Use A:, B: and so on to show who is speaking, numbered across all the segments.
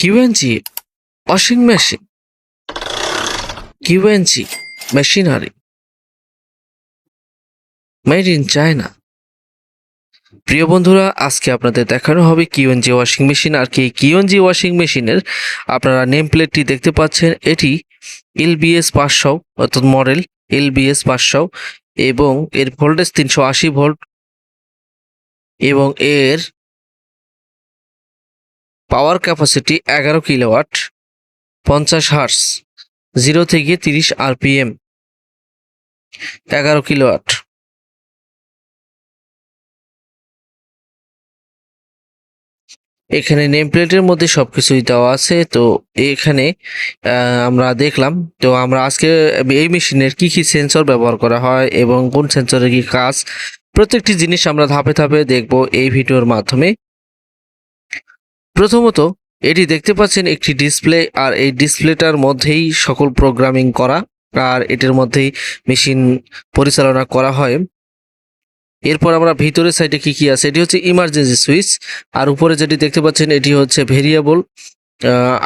A: QNG washing machine. QNG machinery made in China. প্রিয় বন্ধুরা, আজকে আপনাদের দেখানো হবে কিউএনজি ওয়াশিং মেশিন আর কি কিউএনজি ওয়াশিং মেশিনের আপনারা নেম প্লেটটি দেখতে পাচ্ছেন। এটি এলবিএস পাঁচশো অর্থাৎ মডেল এলবিএস পাঁচশো এবং এর ভোল্টেজ তিনশো আশি ভোল্ট এবং এর পাওয়ার ক্যাপাসিটি এগারো কিলোওয়াট, পঞ্চাশ হার্স জিরো থেকে তিরিশ আরপিএম, এগারো কিলোওয়াট। এখানে নেম প্লেটের মধ্যে সব কিছুই দেওয়া আছে, তো এখানে আমরা দেখলাম, তো আমরা আজকে এই মেশিনের কি কি সেন্সর ব্যবহার করা হয় এবং কোন সেন্সরের কি কাজ, প্রত্যেকটি জিনিস আমরা ধাপে ধাপে দেখব এই ভিডিওর মাধ্যমে। প্রথমত, এটি দেখতে পাচ্ছেন একটি ডিসপ্লে, আর এই ডিসপ্লেটার মধ্যেই সকল প্রোগ্রামিং করা, আর এটির মধ্যেই মেশিন পরিচালনা করা হয়। এরপর আমরা ভিতরের সাইডে কি কি আছে, এটি হচ্ছে ইমার্জেন্সি সুইচ, আর উপরে যেটি দেখতে পাচ্ছেন এটি হচ্ছে ভেরিয়েবল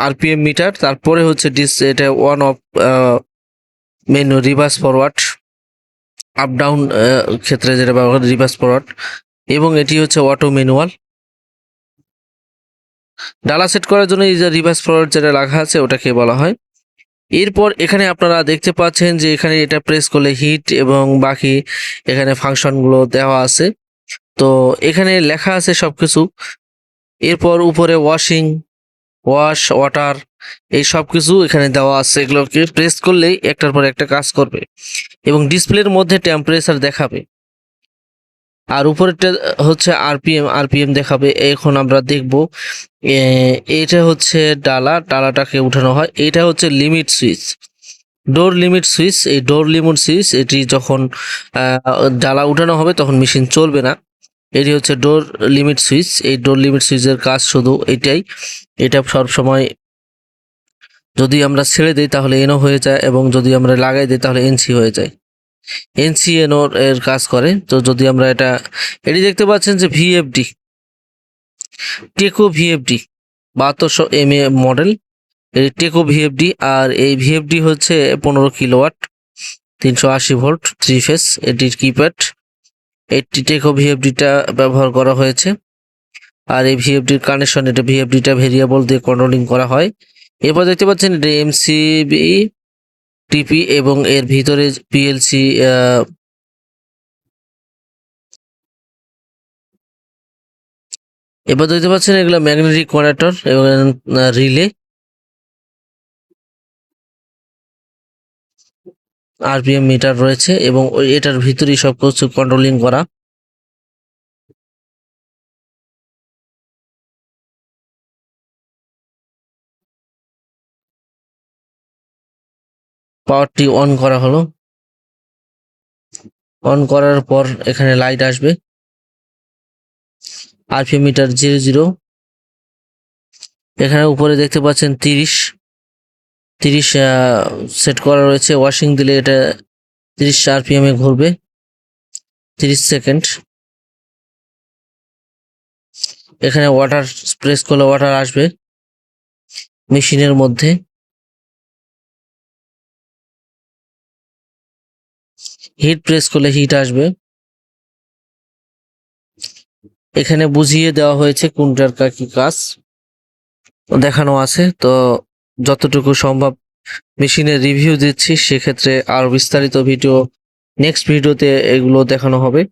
A: আরপিএম মিটার, তারপরে হচ্ছে ডিস, এটা one of menu reverse forward up down ক্ষেত্রে যেটা ব্যবহার রিভার্স ফরওয়ার্ড এবং এটি হচ্ছে অটো ম্যানুয়াল ডালা সেট করার জন্য এই যে রিভার্স ফরওয়ার্ড যেটা রাখা আছে, ওটাকে বলা হয়। এরপর এখানে আপনারা দেখতে পাচ্ছেন যে এখানে এটা প্রেস করলে হিট এবং বাকি এখানে ফাংশনগুলো দেওয়া আছে। তো এখানে লেখা আছে সবকিছু। এরপর উপরে ওয়াশিং ওয়াশ ওয়াটার এই সব কিছু এখানে দেওয়া আছে। এগুলোকে প্রেস করলেই একটার পর একটা কাজ করবে এবং ডিসপ্লের মধ্যে টেম্পারেচার দেখাবে। আর উপরেরটা হচ্ছে আরপিএম আরপিএম দেখাবে, এখন আমরা দেখব এটা হচ্ছে ডালা, ডালাটাকে উঠানো হয়, এটা হচ্ছে limit switch. Door limit switch, এই ডোর লিমিট সুইচ, এটি যখন ডালা উঠানো হবে তখন মেশিন চলবে না। এটি হচ্ছে ডোর লিমিট সুইচ, এই ডোর লিমিট সুইচের কাজ শুধু এটাই। এটা সব সময় যদি আমরা ছেড়ে দিই তাহলে এনও হয়ে যায় এবং যদি আমরা লাগাই দিই তাহলে এনসি হয়ে যায়। এনসি এনও এর কাজ করে। তো যদি আমরা এটা, এটি দেখতে পাচ্ছেন যে ভিএফডি। টেকো ভিএফডি, বাহাত্তরশো এম এ মডেল। এই টেকো ভিএফডি আর এই ভিএফডি হচ্ছে পনেরো কিলোওয়াট, তিনশো আশি ভোল্ট, থ্রি ফেস, এটির কিপ্যাড। এইটি টেকো ভিএফডিটা ব্যবহার করা হয়েছে। আর এই ভিএফডির কানেকশন এটা ভিএফডিটা ভেরিয়েবল দিয়ে কন্ট্রোলিং করা হয়। এরপর দেখতে পাচ্ছেন এটা এমসিবি টিপি এবং এর ভিতরে পিএলসি এবার দেখতে পাচ্ছেন এগুলো ম্যাগনেটিক কনেক্টর এবং রিলে আরপিএম মিটার রয়েছে এবং এটার ভিতরেই সব কিছু কন্ট্রোলিং করা। পাওয়ারটি অন করা হলো। অন করার পর এখানে লাইট আসবে। আরপিএম মিটার জিরো জিরো এখানে উপরে দেখতে পাচ্ছেন তিরিশ। তিরিশ সেট করা রয়েছে। ওয়াশিং দিলে এটা তিরিশ আরপিএম এ ঘুরবে। তিরিশ সেকেন্ড এখানে ওয়াটার প্রেস করলে ওয়াটার আসবে। মেশিনের মধ্যে। হিট প্রেস করলে হিট আসবে। এখানে বুঝিয়ে দেওয়া হয়েছে কোনটার কা কাজ। দেখানো আছে, তো যতটুকু সম্ভব মেশিনের রিভিউ দিচ্ছি, সেক্ষেত্রে আর বিস্তারিত ভিডিও নেক্সট ভিডিওতে এগুলো দেখানো হবে।